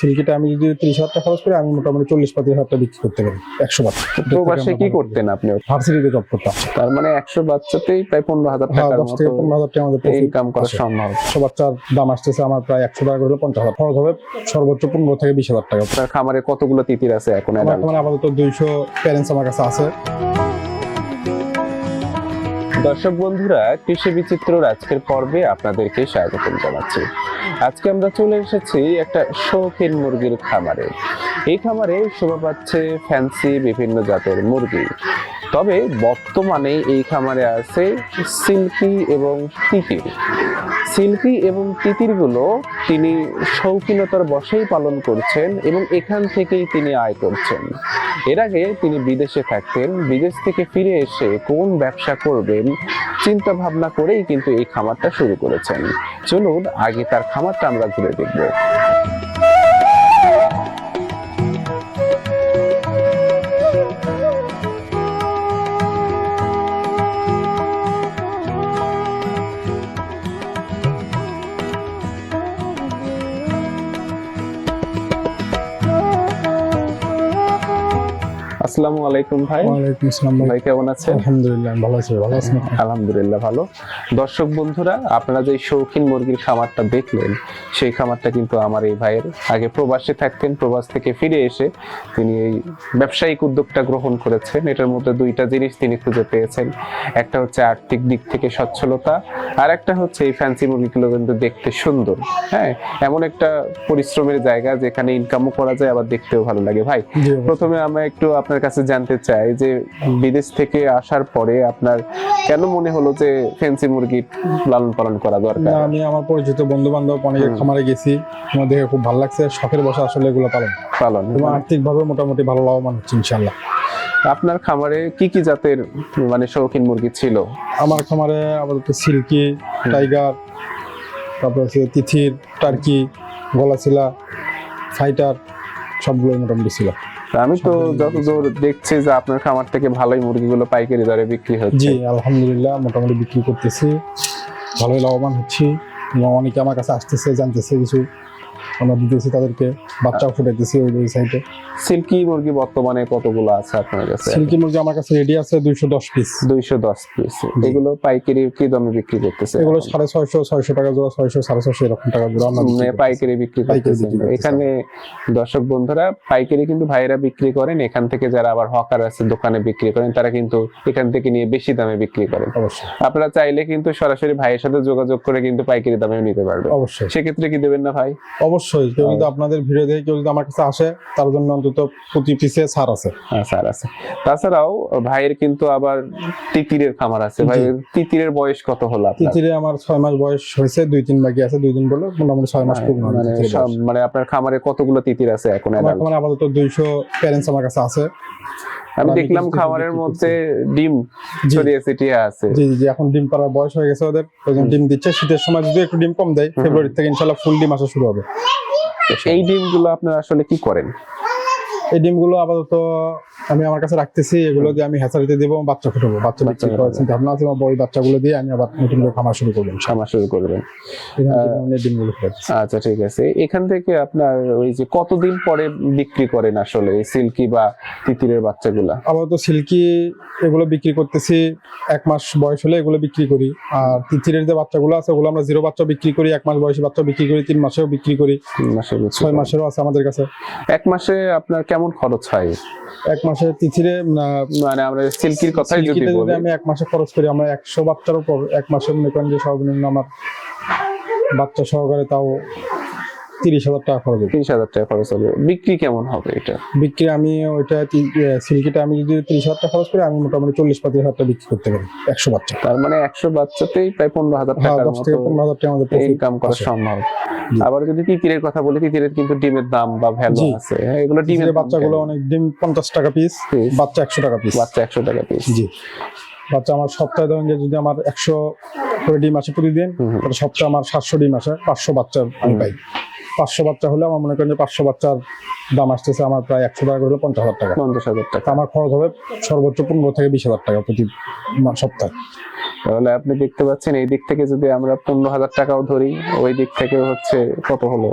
সিল্কিটা আমি যদি তিরিশ হাজার টাকা খরচ করি আমি মোটামুটি চল্লিশ পঁচিশ হাজার টাকা বিক্রি করতে পারি। একশো বাচ্চা। প্রবাসে কি করতেন আপনি? ভার্সিটিতে জব করতাম। তার মানে একশো বাচ্চাতেই প্রায় পনেরো হাজার হ্যাঁ টাকার দশ থেকে পনেরো হাজার টাকা আমাদের ইনকাম করা। সম্ভব। একশো বাচ্চার দাম আসতেছে আমার প্রায় একশো টাকা করে পঞ্চাশ হাজার। খরচ হবে সর্বোচ্চ পনেরো থেকে বিশ হাজার টাকা। আপনার খামারে কতগুলো তিতির আছে এখন এখন আপাতত দুইশো প্যারেন্টস আমার কাছে আছে। দর্শক বন্ধুরা, কৃষি বিচিত্র আজকের পর্বে আপনাদেরকে স্বাগত জানাচ্ছি। আজকে আমরা চলে এসেছি একটা শৌখিন মুরগির খামারে। এই খামারে শোভা পাচ্ছে ফ্যান্সি বিভিন্ন জাতের মুরগি। তবে বর্তমানে এই খামারে আছে সিল্কি এবং তিতির। সিল্কি এবং তিতিরগুলো তিনি শৌখিনতার বশেই পালন করছেন এবং এখান থেকেই তিনি আয় করছেন। এর আগে তিনি বিদেশে থাকতেন, বিদেশ থেকে ফিরে এসে কোন ব্যবসা করবেন চিন্তা ভাবনা করেই কিন্তু এই খামারটা শুরু করেছেন। চলুন আগে তার খামারটা আমরা ঘুরে দেখব। আসসালামু আলাইকুম ভাই। ওয়ালাইকুম আসসালাম ভাই। কেমন আছেন? আলহামদুলিল্লাহ ভালো আছি ভালো আছেন আলহামদুলিল্লাহ ভালো। দর্শক বন্ধুরা আপনারা যে শৌখিন মুরগির খামারটা দেখলেন সেই খামারটা কিন্তু আমার এই ভাইয়ের। আগে প্রবাসে থাকতেন প্রবাস থেকে ফিরে এসে তিনি এই ব্যবসায়িক উদ্যোগটা গ্রহণ করেছেন। এটার মধ্যে দুইটা জিনিস তিনি খুঁজে পেয়েছেন। একটা হচ্ছে আর্থিক দিক থেকে সচ্ছলতা আর একটা হচ্ছে এই ফ্যান্সি মুরগিগুলো কিন্তু দেখতে সুন্দর। হ্যাঁ এমন একটা পরিশ্রমের জায়গা যেখানে ইনকামও করা যায় আবার দেখতেও ভালো লাগে। ভাই প্রথমে আমরা একটু আপনার কাছে জানতে চাই যে বিদেশ থেকে আসার পরে আপনার কেন মনে হলো যে ফেন্সি মুরগি লালন পালন করা দরকার? আমি আমার পরিচিত বন্ধু বান্ধব অনেকের হুম। খামারে গেছি আমার দেখে খুব ভালো লাগছে শখের বসে আসলে এগুলো পালন। পালন। এবং আর্থিক ভাবে মোটামুটি ভালো লাভবান হচ্ছে ইনশাল্লাহ আপনার খামারে কি কি জাতের মানে শৌখিন মুরগি ছিল? আমার খামারে আপাতত সিল্কি টাইগার তারপর হচ্ছে তিথির টার্কি গলাচিলা ফাইটার সবগুলোই মোটামুটি ছিল। আমি তো যতদূর দেখছি। যে আপনার খামার থেকে ভালোই মুরগিগুলো পাইকারি দরে বিক্রি হচ্ছে। জি আলহামদুলিল্লাহ মোটামুটি বিক্রি করতেছি। ভালোই লাভবান হচ্ছি। অনেকে আমার কাছে আসতেছে জানতেছে কিছু আমরা দিতেছি তাদেরকে বাচ্চাও ফুটাইতেছি ওই ওই সাইডে সিল্কি মুরগি বর্তমানে কতগুলো আছে আপনার কাছে? সিল্কি মুরগি আমার কাছে রেডি আছে দুইশো দশ পিস দুইশো দশ পিস এগুলো পাইকারি কি দামে বিক্রি করতেছে? এগুলো সাড়ে ছয়শো ছয়শো টাকা জোড়া ছয়শো সাড়ে ছয়শো এরকম টাকা জোড়া আমরা। পাইকারি বিক্রি করতেছি। এখানে দর্শক বন্ধুরা পাইকারি কিন্তু ভাইরা বিক্রি করেন। এখান থেকে যারা আবার হকার আছে দোকানে বিক্রি করেন তারা কিন্তু এখান থেকে নিয়ে বেশি দামে বিক্রি করেন। অবশ্যই। আপনারা চাইলে কিন্তু সরাসরি ভাইয়ের সাথে যোগাযোগ করে কিন্তু পাইকারি দামে নিতে পারবেন। অবশ্যই। সেক্ষেত্রে কি দেবেন না ভাই? অবশ্যই কেউ যদি আপনাদের ভিডিও দেখে কেউ যদি আমার কাছে আসে তার জন্য অন্তত প্রতি পিসে ছাড় আছে। হ্যাঁ স্যার আছে। তাছাড়াও ভাইয়ের কিন্তু আবার তিতিরের খামার আছে। ভাই। তিতিরের বয়স কত হলো আপনার? তিতিরে আমার ছয় মাস বয়স হয়েছে দুই তিন বাকি আছে দুই দিন বলে মোটামুটি ছয় মাস পূর্ণ মানে। মানে আপনার খামারে কতগুলো তিতির আছে এখন আমার আপাতত দুইশো প্যারেন্টস আমার কাছে আছে। আমি দেখলাম খাবারের মধ্যে ডিম ছড়িয়ে ছিটিয়ে আছে। জি জি এখন ডিম পাড়ার বয়স হয়ে গেছে ওদের ওই ডিম দিচ্ছে। শীতের সময় যদি একটু ডিম কম দেয় ফেব্রুয়ারি থেকে ইনশাল্লাহ ফুল ডিম আসা শুরু হবে। এই ডিমগুলো আপনারা আসলে কি করেন? এই ডিমগুলো আপাতত আমি আমার কাছে রাখতেছি এগুলো দিয়ে আমি হ্যাচারিতে দেবো বাচ্চা ফুটাবো বাচ্চা বাচ্চা করার চিন্তা ভাবনা আছে বই বাচ্চাগুলো দিয়ে আমি আবার নতুন করে খামার শুরু করব ইনশাল্লাহ। খামার শুরু করবেন ডিমগুলো আচ্ছা ঠিক আছে। এখান থেকে আপনার ওই যে কতদিন পরে বিক্রি করেন আসলে এই সিল্কি বা তিতিরের বাচ্চাগুলা? আপাতত সিল্কি এগুলো বিক্রি করতেছি এক মাস বয়স হলে এগুলো বিক্রি করি। আর তিতিরের যে বাচ্চাগুলো আছে ওগুলো আমরা জিরো বাচ্চা বিক্রি করি এক মাস বয়সী বাচ্চা বিক্রি করি তিন মাসেও বিক্রি করি। তিন মাসে ছয় মাসেরও আছে আমাদের কাছে। এক মাসে আপনার কেমন খরচ হয়? এক মাসে তিথিরে মানে আমরা সিল্কির কথাই যদি যদি বলি। আমি এক মাসে খরচ করি আমরা একশো বাচ্চার উপর এক মাসে মনে করেন যে সর্বনিম্ন আমার বাচ্চা সহকারে তাও তিরিশ হাজার টাকা খরচ হবে। তিরিশ হাজার টাকা খরচ হবে। বিক্রি কেমন হবে এটা? বিক্রি আমি ওইটা সিল্কিটা আমি যদি তিরিশ হাজার টাকা খরচ করি আমি মোটামুটি চল্লিশ পঁচিশ হাজার টাকা বিক্রি করতে পারি। একশো বাচ্চা। তার মানে একশো বাচ্চাতেই প্রায় পনেরো হাজার হ্যাঁ দশ থেকে পনেরো হাজার টাকা আমাদের ইনকাম করা সম্ভব। আবার যদি তিতিরের কথা বলি তিতিরের কিন্তু ডিমের দাম বা ভ্যালু আছে। হ্যাঁ, এগুলো ডিমের বাচ্চাগুলো অনেক ডিম পঞ্চাশ টাকা পিস বাচ্চা একশো টাকা পিস বাচ্চা একশো টাকা পিস জি। বাচ্চা আমার সপ্তাহে ধরেন যে যদি আমার একশো করে ডিম আসে প্রতিদিন সপ্তাহে আমার সাতশো ডিম আসে পাঁচশো বাচ্চা আমি পাই। পাঁচশো বাচ্চা হলে আমার মনে করেন যে পাঁচশো বাচ্চার দাম আসতেছে আমার প্রায় একশো টাকা করে হলে পঞ্চাশ হাজার টাকা। পঞ্চাশ হাজার টাকা। আমার খরচ হবে সর্বোচ্চ পনেরো থেকে বিশ হাজার টাকা প্রতি সপ্তাহে। তাহলে আপনি দেখতে পাচ্ছেন এই দিক থেকে যদি আমরা পনেরো হাজার টাকাও ধরি ওই দিক থেকে হচ্ছে কত হলো?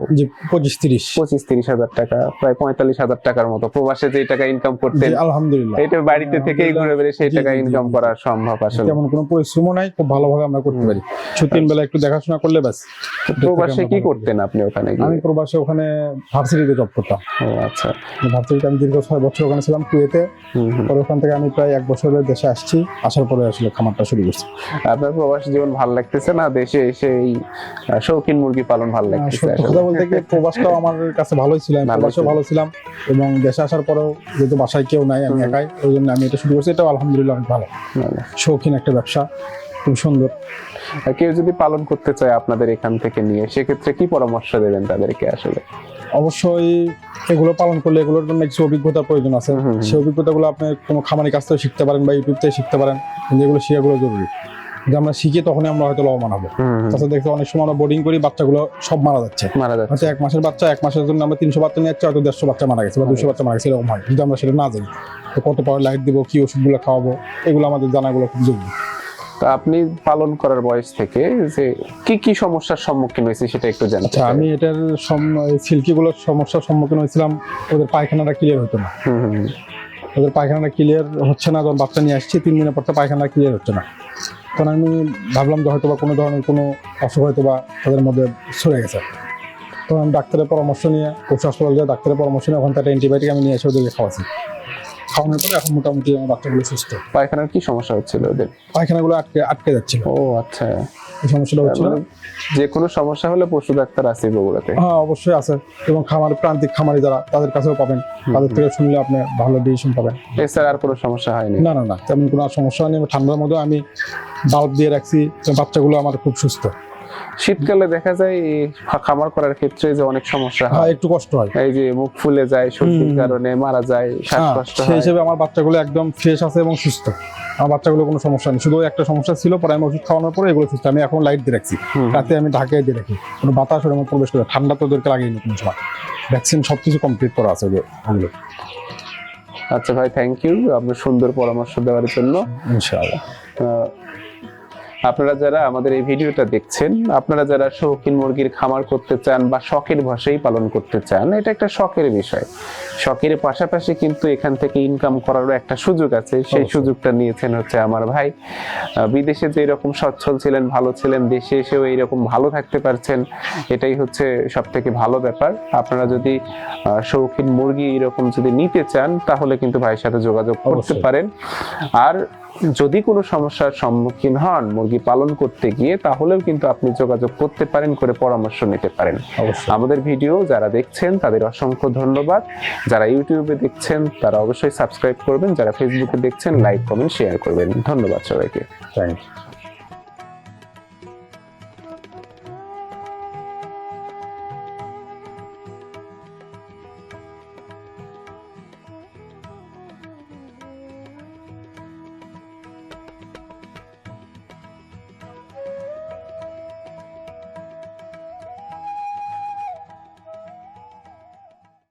পঁচিশ তিরিশ। পঁচিশ তিরিশ হাজার টাকা প্রায় পঁয়তাল্লিশ হাজার টাকার মতো। প্রবাসে যে টাকা ইনকাম করতেন জি, আলহামদুলিল্লাহ। এটা বাড়িতে থেকেই ঘুরে বেড়ে সেই টাকা ইনকাম করা সম্ভব আসলে। তেমন কোনো পরিশ্রমও নাই খুব ভালোভাবে আমরা করতে পারি। শুধু তিন বেলা একটু দেখাশোনা করলে ব্যাস। প্রবাসে কি করতেন আপনি ওখানে আমি প্রবাসে ওখানে ভার্সিটিতে জব করতাম। ও আচ্ছা। ভার্সিটিতে আমি দীর্ঘ ছয় বছর ওখানে ছিলাম কুয়েতে। পরে ওখান থেকে আমি প্রায় এক বছরের দেশে আসছি। আসার পরে আসলে খামারটা শুরু করছি। আপনার প্রবাসী জীবন ভালো লাগতেছে না? দেশে এসে এই শৌখিন মুরগি পালন ভালো লাগতেছে কথা বলতে কি প্রবাসটাও আমার কাছে ভালোই ছিল আমি ভালোই ভালো ছিলাম এবং দেশে আসার পরেও যেহেতু বাসায় কেউ নাই আমি একাই ওই জন্য আমি এটা শুরু করছি। এটাও আলহামদুলিল্লাহ অনেক ভালো। শৌখিন একটা ব্যবসা খুব সুন্দর। কেউ যদি পালন করতে চায় আপনাদের এখান থেকে নিয়ে সেক্ষেত্রে কি পরামর্শ দেবেন তাদেরকে আসলে? অবশ্যই এগুলো পালন করলে এগুলোর জন্য কিছু অভিজ্ঞতার প্রয়োজন আছে। সেই অভিজ্ঞতাগুলো আপনি কোনো খামারি কাছ থেকে শিখতে পারেন বা ইউটিউব থেকে শিখতে পারেন। এগুলো শেখাগুলো জরুরি। যে আমরা শিখি তখনই আমরা হয়তো হুম, হুম। তাছাড়া দেখতে অনেক সময় আমরা বোর্ডিং করি বাচ্চাগুলো সব মারা যাচ্ছে। মারা যাচ্ছে। এক মাসের বাচ্চা এক মাসের জন্য আমরা তিনশো বাচ্চা নিয়ে যাচ্ছি হয়তো দেড়শো বাচ্চা মারা গেছে বা দুশো বাচ্চা মারা গেছে এরকম হয়। যদি আমরা সেটা না জানি তো কত পাওয়ার লাইট দিব কি ওষুধগুলো খাওয়াবো এগুলো আমাদের জানাগুলো খুব জরুরি। তো আপনি পালন করার বয়স থেকে যে কি কি সমস্যার সম্মুখীন হয়েছে সেটা একটু জানতে আচ্ছা আমি এটার সিল্কিগুলোর সমস্যার সম্মুখীন হয়েছিলাম ওদের পায়খানাটা ক্লিয়ার হতো না। ওদের পায়খানাটা ক্লিয়ার হচ্ছে না যখন বাচ্চা নিয়ে আসছি তিন দিনের পর তো পায়খানা ক্লিয়ার হচ্ছে না। তখন আমি ভাবলাম যে হয়তো বা কোনো ধরনের কোনো অসুখ হয়তো বা তাদের মধ্যে সরে গেছে। তখন আমি ডাক্তারের পরামর্শ নিয়ে পশু হাসপাতাল যায় ডাক্তারের পরামর্শ নিয়ে ওখান থেকে অ্যান্টিবায়োটিক আমি নিয়ে এসে ওদেরকে খাওয়াছি খাওয়ানোর পরে এখন মোটামুটি আমার বাচ্চাগুলো সুস্থ। পায়খানার কি সমস্যা হচ্ছিল ওদের? পায়খানাগুলো আটকে আটকে যাচ্ছিল। ও আচ্ছা। এই সমস্যাটা হচ্ছিল মানে যে কোনো সমস্যা হলে পশু ডাক্তার আছে বগুড়াতে হ্যাঁ অবশ্যই আছে। এবং খামার প্রান্তিক খামারি যারা তাদের কাছেও পাবেন। তাদের থেকে শুনলে আপনি ভালো ডিসিশন পাবেন। এছাড়া আর কোনো সমস্যা হয়নি? না না না তেমন কোনো সমস্যা হয়নি। ঠান্ডার মধ্যে আমি বাল্ব দিয়ে রাখছি বাচ্চাগুলো আমার খুব সুস্থ। শীতকালে দেখা যায় খামার করার ক্ষেত্রে যে অনেক সমস্যা হ্যাঁ। হয় একটু কষ্ট হয়। এই যে মুখ ফুলে যায় সর্দির কারণে মারা যায় হ্যাঁ, শ্বাসকষ্ট সেই হিসেবে আমার বাচ্চাগুলো একদম ফ্রেশ আছে এবং সুস্থ। আমার বাচ্চাগুলো কোনো সমস্যা নেই। শুধু একটা সমস্যা ছিল পরে আমি ওষুধ খাওয়ানোর পরে এগুলো সুস্থ। আমি এখন লাইট দিয়ে রাখছি। রাতে আমি ঢাকায় দিয়ে রাখি। কোনো বাতাস ওর মধ্যে প্রবেশ করে ঠান্ডা তো ওদেরকে লাগেনি কোনো সময়। ভ্যাকসিন সব কিছু কমপ্লিট করা আছে ওগুলো আচ্ছা ভাই থ্যাংক ইউ আপনার সুন্দর পরামর্শ দেওয়ার জন্য। ইনশাআল্লাহ। আপনারা যারা আমাদের এই ভিডিওটা দেখছেন আপনারা যারা শৌখিন মুরগির খামার করতে চান বা শখের ভাষাই পালন করতে চান এটা একটা শখের বিষয়। শখের পাশাপাশি কিন্তু এখান থেকে ইনকাম করারও একটা সুযোগ আছে। সেই সুযোগটা নিয়েছেন হচ্ছে আমার ভাই। বিদেশে যে এরকম সচ্ছল ছিলেন ভালো ছিলেন দেশে এসেও এইরকম ভালো থাকতে পারছেন এটাই হচ্ছে সব থেকে ভালো ব্যাপার। আপনারা যদি আহ, শৌখিন মুরগি এরকম যদি নিতে চান তাহলে কিন্তু ভাইয়ের সাথে যোগাযোগ করতে পারেন। আর যদি কোনো সমস্যার সম্মুখীন হন মুরগি পালন করতে গিয়ে তাহলেও কিন্তু আপনি যোগাযোগ করতে পারেন করে পরামর্শ নিতে পারেন। আমাদের ভিডিও যারা দেখছেন তাদের অসংখ্য ধন্যবাদ। যারা ইউটিউবে দেখছেন তারা অবশ্যই সাবস্ক্রাইব করবেন। যারা ফেসবুকে দেখছেন লাইক কমেন্ট শেয়ার করবেন। ধন্যবাদ সবাইকে। Thank you